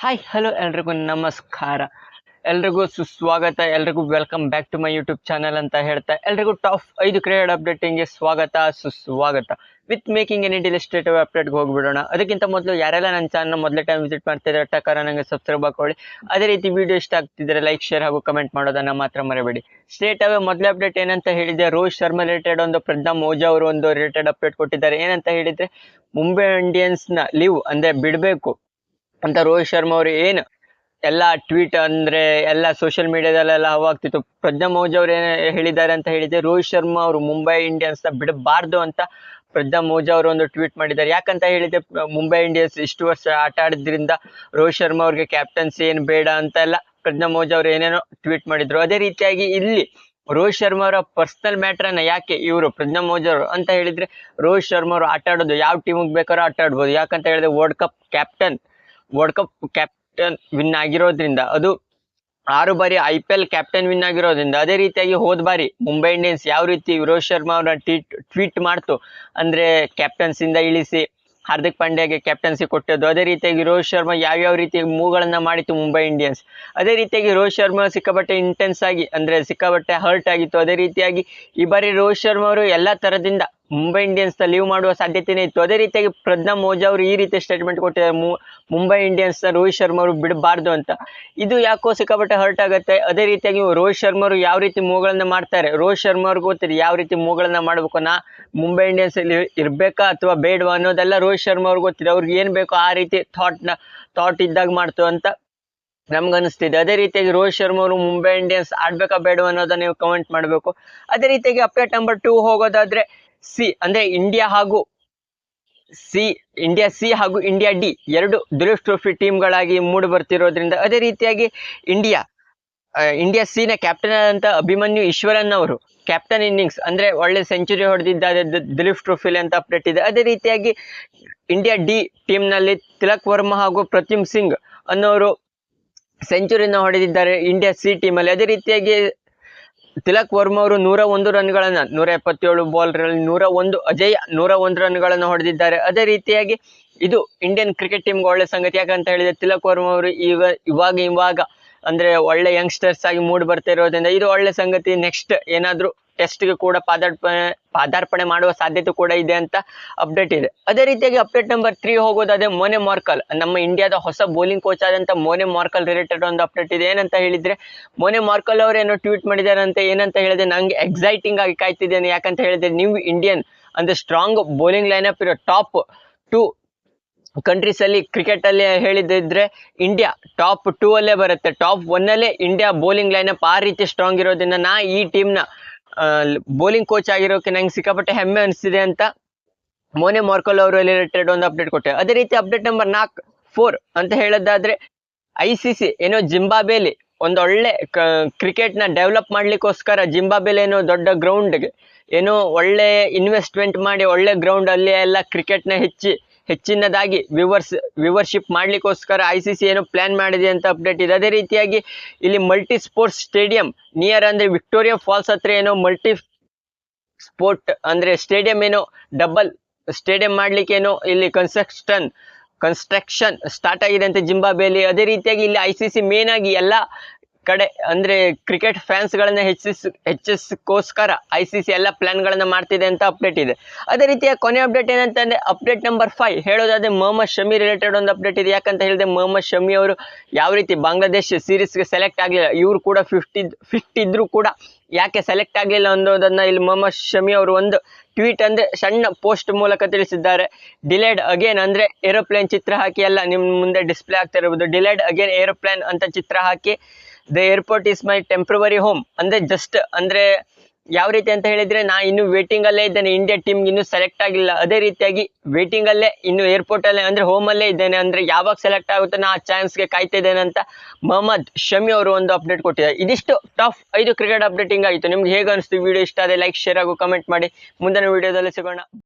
Hi hello ಎಲ್ರಿಗೂ ನಮಸ್ಕಾರ. ಎಲ್ರಿಗೂ ಸುಸ್ವಾಗತ, ಎಲ್ರಿಗೂ welcome back to my YouTube channel ಅಂತ ಹೇಳ್ತಾ, ಎಲ್ರಿಗೂ ಟಾಪ್ ಐದು ಕ್ರಿಕೆಟ್ ಅಪ್ಡೇಟಿಂಗ್ಗೆ ಸ್ವಾಗತ, ಸುಸ್ವಾಗತ. ವಿತ್ ಮೇಕಿಂಗ್ ಎನಿ ಡಿಲಿಸ್ಟ್ರೇಟಿವ್ ಅಪ್ಡೇಟ್ಗೆ ಹೋಗ್ಬಿಡೋಣ. ಅದಕ್ಕಿಂತ ಮೊದಲು ಯಾರೆಲ್ಲ ನನ್ನ ಚಾನಲ್ ಮೊದಲೇ ಟೈಮ್ ವಿಸಿಟ್ ಮಾಡ್ತಾ ಇದ್ದಾರೆ ಟಕಾರ ನನಗೆ ಸಬ್ಸ್ಕ್ರೈಬ್ ಹಾಕೊಳ್ಳಿ. ಅದೇ ರೀತಿ ವಿಡಿಯೋ ಇಷ್ಟ ಆಗ್ತಿದ್ರೆ ಲೈಕ್ ಶೇರ್ ಹಾಗೂ ಕಮೆಂಟ್ ಮಾಡೋದನ್ನು ಮಾತ್ರ ಮರೆಯಬೇಡಿ ಸ್ಟೇಟ್ ಅವೇ ಮೊದಲೇ ಅಪ್ಡೇಟ್ ಏನಂತ ಹೇಳಿದೆ ರೋಹಿತ್ ಶರ್ಮಾ ರಿಲೇಟೆಡ್ ಒಂದು, ಪ್ರಜ್ಞಾ ಮೋಜಾ ಅವರು ಒಂದು ರಿಲೇಟೆಡ್ ಅಪ್ಡೇಟ್ ಕೊಟ್ಟಿದ್ದಾರೆ. ಏನಂತ ಹೇಳಿದರೆ ಮುಂಬೈ ಇಂಡಿಯನ್ಸ್ನ ಲೀವ್ ಅಂದರೆ ಬಿಡಬೇಕು. ಅಂತ ರೋಹಿತ್ ಶರ್ಮಾ ಅವರು ಏನು ಎಲ್ಲ ಟ್ವೀಟ್ ಅಂದರೆ ಎಲ್ಲ ಸೋಷಿಯಲ್ ಮೀಡಿಯಾದಲ್ಲೆಲ್ಲ ಹವಾಗ್ತಿತ್ತು. ಪ್ರಜ್ಞಾ ಮೌಜ್ ಅವ್ರು ಏನು ಹೇಳಿದ್ದಾರೆ ಅಂತ ಹೇಳಿದ್ರೆ ರೋಹಿತ್ ಶರ್ಮಾ ಅವರು ಮುಂಬೈ ಇಂಡಿಯನ್ಸ್ನ ಬಿಡಬಾರ್ದು ಅಂತ ಪ್ರಜ್ಞಾ ಮೌಜಾ ಅವರು ಒಂದು ಟ್ವೀಟ್ ಮಾಡಿದ್ದಾರೆ. ಯಾಕಂತ ಹೇಳಿದ್ರೆ ಮುಂಬೈ ಇಂಡಿಯನ್ಸ್ ಇಷ್ಟು ವರ್ಷ ಆಟ ಆಡಿದ್ರಿಂದ ರೋಹಿತ್ ಶರ್ಮಾ ಅವ್ರಿಗೆ ಕ್ಯಾಪ್ಟನ್ಸಿ ಏನು ಬೇಡ ಅಂತ ಎಲ್ಲ ಪ್ರಜ್ಞಾ ಮೌಜಾ ಅವರು ಏನೇನೋ ಟ್ವೀಟ್ ಮಾಡಿದ್ರು. ಅದೇ ರೀತಿಯಾಗಿ ಇಲ್ಲಿ ರೋಹಿತ್ ಶರ್ಮಾ ಅವರ ಪರ್ಸನಲ್ ಮ್ಯಾಟರ್ ಅನ್ನ ಯಾಕೆ ಇವರು ಪ್ರಜ್ಞಾ ಮೌಜಾ ಅವರು ಅಂತ ಹೇಳಿದ್ರೆ ರೋಹಿತ್ ಶರ್ಮಾ ಅವರು ಆಟ ಆಡೋದು ಯಾವ ಟೀಮಿಗೆ ಬೇಕಾದ್ರೂ ಆಟ ಆಡ್ಬೋದು. ಯಾಕಂತ ಹೇಳಿದ್ರೆ world cup captain world cup captain win ಆಗಿರೋದ್ರಿಂದ, ಅದು ಆರು ಬಾರಿ I P L captain win ಆಗಿರೋದ್ರಿಂದ, ಅದೇ ರೀತಿಯಾಗಿ ಹೋದ ಬಾರಿ ಮುಂಬೈ ಇಂಡಿಯನ್ಸ್ ಯಾವ ರೀತಿ ರೋಹಿತ್ ಶರ್ಮಾ ಅವರ ಟ್ವೀಟ್ ಟ್ವೀಟ್ ಮಾಡ್ತು, ಅಂದ್ರೆ ಕ್ಯಾಪ್ಟನ್ಸಿಂದ ಇಳಿಸಿ, ಹಾರ್ದಿಕ್ ಪಾಂಡ್ಯಗೆ ಕ್ಯಾಪ್ಟನ್ಸಿ ಕೊಟ್ಟದ್ದು, ಅದೇ ರೀತಿಯಾಗಿ ರೋಹಿತ್ ಶರ್ಮಾ ಯಾವ್ಯಾವ ರೀತಿ ಮೂವ್ಗಳನ್ನು ಮಾಡಿತ್ತು ಮುಂಬೈ ಇಂಡಿಯನ್ಸ್ ಅದೇ ರೀತಿಯಾಗಿ ರೋಹಿತ್ ಶರ್ಮಾ ಸಿಕ್ಕಾಪಟ್ಟೆ ಇಂಟೆನ್ಸ್ ಆಗಿ, ಅಂದ್ರೆ ಸಿಕ್ಕಾಪಟ್ಟೆ ಹರ್ಟ್ ಆಗಿತ್ತು. ಅದೇ ರೀತಿಯಾಗಿ ಈ ಬಾರಿ ರೋಹಿತ್ ಶರ್ಮಾ ಅವರು ಎಲ್ಲಾ ತರದಿಂದ ಮುಂಬೈ ಇಂಡಿಯನ್ಸ್ ಲೀವ್ ಮಾಡುವ ಸಾಧ್ಯತೆನೇ ಇತ್ತು. ಅದೇ ರೀತಿಯಾಗಿ ಪ್ರಜ್ಞಾ ಮೋಜಾ ಅವರು ಈ ರೀತಿ ಸ್ಟೇಟ್ಮೆಂಟ್ ಕೊಟ್ಟಿದ್ದಾರೆ. ಮುಂಬೈ ಇಂಡಿಯನ್ಸ್ ರೋಹಿತ್ ಶರ್ಮಾ ಅವರು ಬಿಡಬಾರ್ದು ಅಂತ. ಇದು ಯಾಕೋ ಸಿಕ್ಕಾಪಟ್ಟೆ ಹರ್ಟ್ ಆಗುತ್ತೆ. ಅದೇ ರೀತಿಯಾಗಿ ರೋಹಿತ್ ಶರ್ಮಾ ಅವರು ಯಾವ ರೀತಿ ಮೂಗಳನ್ನ ಮಾಡ್ತಾರೆ? ರೋಹಿತ್ ಶರ್ಮಾ ಅವ್ರಿಗೆ ಗೊತ್ತಿದೆ ಯಾವ ರೀತಿ ಮೂವ್ಗಳನ್ನ ಮಾಡ್ಬೇಕು ನಾ ಮುಂಬೈ ಇಂಡಿಯನ್ಸ್ ಅಲ್ಲಿ ಇರ್ಬೇಕಾ ಅಥವಾ ಬೇಡವಾ ಅನ್ನೋದೆಲ್ಲ ರೋಹಿತ್ ಶರ್ಮಾ ಅವ್ರಿಗೆ ಗೊತ್ತಿದೆ. ಅವ್ರಿಗೆ ಏನ್ ಬೇಕೋ ಆ ರೀತಿ ಥಾಟ್ನ ಥಾಟ್ ಇದ್ದಾಗ ಮಾಡ್ತು ಅಂತ ನಮ್ಗನ್ನಿಸ್ತಿದೆ. ಅದೇ ರೀತಿಯಾಗಿ ರೋಹಿತ್ ಶರ್ಮಾ ಅವರು ಮುಂಬೈ ಇಂಡಿಯನ್ಸ್ ಆಡ್ಬೇಕಾ ಬೇಡವಾ ಅನ್ನೋದನ್ನ ನೀವು ಕಮೆಂಟ್ ಮಾಡಬೇಕು. ಅದೇ ರೀತಿಯಾಗಿ ಅಪ್ಡೇಟ್ ನಂಬರ್ ಟೂ ಹೋಗೋದಾದ್ರೆ ಸಿ ಅಂದ್ರೆ ಇಂಡಿಯಾ ಹಾಗೂ ಸಿ, ಇಂಡಿಯಾ ಸಿ ಹಾಗೂ ಇಂಡಿಯಾ ಡಿ ಎರಡು ದುಲೀಪ್ ಟ್ರೋಫಿ ಟೀಮ್ಗಳಾಗಿ ಮೂಡಿ ಬರ್ತಿರೋದ್ರಿಂದ ಅದೇ ರೀತಿಯಾಗಿ ಇಂಡಿಯಾ ಇಂಡಿಯಾ ಸಿನ ಕ್ಯಾಪ್ಟನ್ ಆದಂಥ ಅಭಿಮನ್ಯು ಈಶ್ವರನ್ ಅವರು ಕ್ಯಾಪ್ಟನ್ ಇನ್ನಿಂಗ್ಸ್ ಅಂದ್ರೆ ಒಳ್ಳೆ ಸೆಂಚುರಿ ಹೊಡೆದಿದ್ದಾರೆ ದಿಲೀಪ್ ಟ್ರೋಫಿಲಿ ಅಂತ ಅಪ್ಡೇಟ್ ಇದೆ ಅದೇ ರೀತಿಯಾಗಿ ಇಂಡಿಯಾ ಡಿ ಟೀಮ್ನಲ್ಲಿ ತಿಲಕ್ ವರ್ಮಾ ಹಾಗೂ ಪ್ರತಿಮ್ ಸಿಂಗ್ ಅನ್ನೋರು ಸೆಂಚುರಿನ ಹೊಡೆದಿದ್ದಾರೆ ಇಂಡಿಯಾ ಸಿ ಟೀಮಲ್ಲಿ. ಅದೇ ರೀತಿಯಾಗಿ ತಿಲಕ್ ವರ್ಮ ಅವರು ನೂರ ಒಂದು ರನ್ಗಳನ್ನು, ನೂರ ಎಪ್ಪತ್ತೇಳು ಬಾಲ್ಗಳಲ್ಲಿ ನೂರ ಒಂದು, ಅಜಯ್ ನೂರ ಒಂದು ರನ್ಗಳನ್ನು ಹೊಡೆದಿದ್ದಾರೆ. ಅದೇ ರೀತಿಯಾಗಿ ಇದು ಇಂಡಿಯನ್ ಕ್ರಿಕೆಟ್ ಟೀಮ್ಗೆ ಒಳ್ಳೆ ಸಂಗತಿ. ಯಾಕಂತ ಹೇಳಿದರೆ ತಿಲಕ್ ವರ್ಮ ಅವರು ಈಗ ಇವಾಗ ಇವಾಗ ಅಂದ್ರೆ ಒಳ್ಳೆ ಯಂಗ್ಸ್ಟರ್ಸ್ ಆಗಿ ಮೂಡ್ ಬರ್ತಾ ಇರೋದ್ರಿಂದ ಇದು ಒಳ್ಳೆ ಸಂಗತಿ. ನೆಕ್ಸ್ಟ್ ಏನಾದ್ರೂ ಟೆಸ್ಟ್ಗೆ ಕೂಡ ಪಾದಾರ್ಪಣೆ ಪಾದಾರ್ಪಣೆ ಮಾಡುವ ಸಾಧ್ಯತೆ ಕೂಡ ಇದೆ ಅಂತ ಅಪ್ಡೇಟ್ ಇದೆ. ಅದೇ ರೀತಿಯಾಗಿ ಅಪ್ಡೇಟ್ ನಂಬರ್ ತ್ರೀ ಹೋಗೋದಾದ್ರೆ ಮೋನೆ ಮಾರ್ಕಲ್ ನಮ್ಮ ಇಂಡಿಯಾದ ಹೊಸ ಬೌಲಿಂಗ್ ಕೋಚ್ ಆದಂತ ಮೋನೆ ಮಾರ್ಕಲ್ ರಿಲೇಟೆಡ್ ಒಂದು ಅಪ್ಡೇಟ್ ಇದೆ. ಏನಂತ ಹೇಳಿದ್ರೆ ಮೋನೆ ಮಾರ್ಕಲ್ ಅವರು ಏನೋ ಟ್ವೀಟ್ ಮಾಡಿದ್ದಾರೆ ಅಂತ ಏನಂತ ಹೇಳಿದ್ರೆ ನಂಗೆ ಎಕ್ಸೈಟಿಂಗ್ ಆಗಿ ಕಾಯ್ತಿದ್ದೇನೆ. ಯಾಕಂತ ಹೇಳಿದ್ರೆ ನ್ಯೂ ಇಂಡಿಯನ್ ಅಂದ್ರೆ ಸ್ಟ್ರಾಂಗ್ ಬೌಲಿಂಗ್ ಅಪ್ ಇರೋ ಟಾಪ್ ಟು ಕಂಟ್ರೀಸ್ ಅಲ್ಲಿ ಕ್ರಿಕೆಟ್ ಅಲ್ಲಿ ಹೇಳಿದ್ರೆ ಇಂಡಿಯಾ ಟಾಪ್ ಟೂ ಅಲ್ಲೇ ಬರುತ್ತೆ. ಟಾಪ್ ಒನ್ ಅಲ್ಲೇ ಇಂಡಿಯಾ ಬೌಲಿಂಗ್ ಲೈನಪ್ ಆ ರೀತಿ ಸ್ಟ್ರಾಂಗ್ ಇರೋದ್ರಿಂದ ನಾ ಈ ಟೀಮ್ನ ಬೌಲಿಂಗ್ ಕೋಚ್ ಆಗಿರೋಕೆ ನಂಗೆ ಸಿಕ್ಕಾಪಟ್ಟೆ ಹೆಮ್ಮೆ ಅನಿಸ್ತಿದೆ ಅಂತ ಮೋನೆ ಮಾರ್ಕಲ್ ಅವರು ರಿಲೇಟೆಡ್ ಒಂದು ಅಪ್ಡೇಟ್ ಕೊಟ್ಟೆ. ಅದೇ ರೀತಿ ಅಪ್ಡೇಟ್ ನಂಬರ್ ನಾಲ್ಕು ಫೋರ್ ಅಂತ ಹೇಳೋದಾದ್ರೆ ಐ ಸಿ ಸಿ ಏನೋ ಜಿಂಬಾಬೇಲಿ ಒಂದು ಒಳ್ಳೆ ಕ್ರಿಕೆಟ್ನ ಡೆವಲಪ್ ಮಾಡ್ಲಿಕ್ಕೋಸ್ಕರ ಜಿಂಬಾಬೇಲಿ ಏನೋ ದೊಡ್ಡ ಗ್ರೌಂಡ್ಗೆ ಏನೋ ಒಳ್ಳೆ ಇನ್ವೆಸ್ಟ್ಮೆಂಟ್ ಮಾಡಿ ಒಳ್ಳೆ ಗ್ರೌಂಡ್ ಅಲ್ಲಿ ಎಲ್ಲ ಕ್ರಿಕೆಟ್ನ ಹೆಚ್ಚಿ ಹೆಚ್ಚಿನದಾಗಿ ವಿವರ್ಸ್ ವಿವರ್ಶಿಪ್ ಮಾಡಲಿಕ್ಕೋಸ್ಕರ ಐ ಸಿ ಸಿ ಏನು ಪ್ಲ್ಯಾನ್ ಮಾಡಿದೆ ಅಂತ ಅಪ್ಡೇಟ್ ಇದೆ. ಅದೇ ರೀತಿಯಾಗಿ ಇಲ್ಲಿ ಮಲ್ಟಿ ಸ್ಪೋರ್ಟ್ಸ್ ಸ್ಟೇಡಿಯಂ ನಿಯರ್ ಅಂದರೆ ವಿಕ್ಟೋರಿಯಾ ಫಾಲ್ಸ್ ಹತ್ರ ಏನೋ ಮಲ್ಟಿ ಸ್ಪೋರ್ಟ್ ಅಂದರೆ ಸ್ಟೇಡಿಯಂ ಏನೋ ಡಬಲ್ ಸ್ಟೇಡಿಯಂ ಮಾಡಲಿಕ್ಕೇನು ಇಲ್ಲಿ ಕನ್ಸ್ಟ್ರಕ್ಷನ್ ಕನ್ಸ್ಟ್ರಕ್ಷನ್ ಸ್ಟಾರ್ಟ್ ಆಗಿದೆ ಅಂತ ಜಿಂಬಾಬೇಲಿ ಅದೇ ರೀತಿಯಾಗಿ ಇಲ್ಲಿ ಐ ಸಿ ಸಿ ಮೇನ್ ಆಗಿ ಎಲ್ಲ ಕಡೆ ಅಂದ್ರೆ ಕ್ರಿಕೆಟ್ ಫ್ಯಾನ್ಸ್ ಗಳನ್ನ ಹೆಚ್ಚಿಸ್ ಹೆಚ್ಚಿಸಕ್ಕೋಸ್ಕರ ಐ ಸಿ ಸಿ ಎಲ್ಲ ಪ್ಲಾನ್ ಗಳನ್ನ ಮಾಡ್ತಿದೆ ಅಂತ ಅಪ್ಡೇಟ್ ಇದೆ. ಅದೇ ರೀತಿಯ ಕೊನೆ ಅಪ್ಡೇಟ್ ಏನಂತಂದ್ರೆ ಅಪ್ಡೇಟ್ ನಂಬರ್ ಫೈವ್ ಹೇಳೋದಾದ್ರೆ ಮೊಹಮ್ಮದ್ ಶಮಿ ರಿಲೇಟೆಡ್ ಒಂದು ಅಪ್ಡೇಟ್ ಇದೆ. ಯಾಕಂತ ಹೇಳಿದ್ರೆ ಮೊಹಮ್ಮದ್ ಶಮಿ ಅವರು ಯಾವ ರೀತಿ ಬಾಂಗ್ಲಾದೇಶ್ ಸೀರೀಸ್ಗೆ ಸೆಲೆಕ್ಟ್ ಆಗಲಿಲ್ಲ, ಇವರು ಕೂಡ ಫಿಫ್ಟಿ ಫಿಫ್ಟ್ ಇದ್ರು ಕೂಡ ಯಾಕೆ ಸೆಲೆಕ್ಟ್ ಆಗಲಿಲ್ಲ ಅನ್ನೋದನ್ನ ಇಲ್ಲಿ ಮೊಹಮ್ಮದ್ ಶಮಿ ಅವರು ಒಂದು ಟ್ವೀಟ್ ಅಂದ್ರೆ ಸಣ್ಣ ಪೋಸ್ಟ್ ಮೂಲಕ ತಿಳಿಸಿದ್ದಾರೆ. ಡಿಲೇಡ್ ಅಗೇನ್ ಅಂದ್ರೆ ಏರೋಪ್ಲೇನ್ ಚಿತ್ರ ಹಾಕಿ ಎಲ್ಲ ನಿಮ್ ಮುಂದೆ ಡಿಸ್ಪ್ಲೇ ಆಗ್ತಾ ಇರಬಹುದು ಡಿಲೇಡ್ ಅಗೇನ್ ಏರೋಪ್ಲೇನ್ ಅಂತ ಚಿತ್ರ ಹಾಕಿ the airport is my temporary home ಅಂದ್ರೆ ಜಸ್ಟ್ ಅಂದ್ರೆ ಯಾವ ರೀತಿ ಅಂತ ಹೇಳಿದ್ರೆ ನಾ ಇನ್ನು ವೇಟಿಂಗ್ ಅಲ್ಲೇ ಇದ್ದೇನೆ. ಇಂಡಿಯಾ ಟೀಮ್ ಇನ್ನು ಸೆಲೆಕ್ಟ್ ಆಗಿಲ್ಲ. ಅದೇ ರೀತಿಯಾಗಿ ವೇಟಿಂಗ್ ಅಲ್ಲೇ, ಇನ್ನು ಏರ್ಪೋರ್ಟ್ ಅಲ್ಲೇ, ಅಂದ್ರೆ ಹೋಮ್ ಅಲ್ಲೇ ಇದ್ದೇನೆ. ಅಂದ್ರೆ ಯಾವಾಗ ಸೆಲೆಕ್ಟ್ ಆಗುತ್ತೆ ನಾ ಆ ಚಾನ್ಸ್ಗೆ ಕಾಯ್ತಾ ಇದ್ದೇನೆ ಅಂತ ಮೊಹಮ್ಮದ್ ಶಮಿ ಅವರು ಒಂದು ಅಪ್ಡೇಟ್ ಕೊಟ್ಟಿದ್ದಾರೆ. ಇದಿಷ್ಟು ಟಫ್ ಐದು ಕ್ರಿಕೆಟ್ ಅಪ್ಡೇಟಿಂಗ್ ಆಯಿತು. ನಿಮ್ಗೆ ಹೇಗೆ ಅನಿಸ್ತು ವಿಡಿಯೋ ಇಷ್ಟ ಆದ್ರೆ ಲೈಕ್ ಶೇರ್ ಹಾಗೂ ಕಮೆಂಟ್ ಮಾಡಿ. ಮುಂದಿನ ವಿಡಿಯೋದಲ್ಲಿ ಸಿಗೋಣ.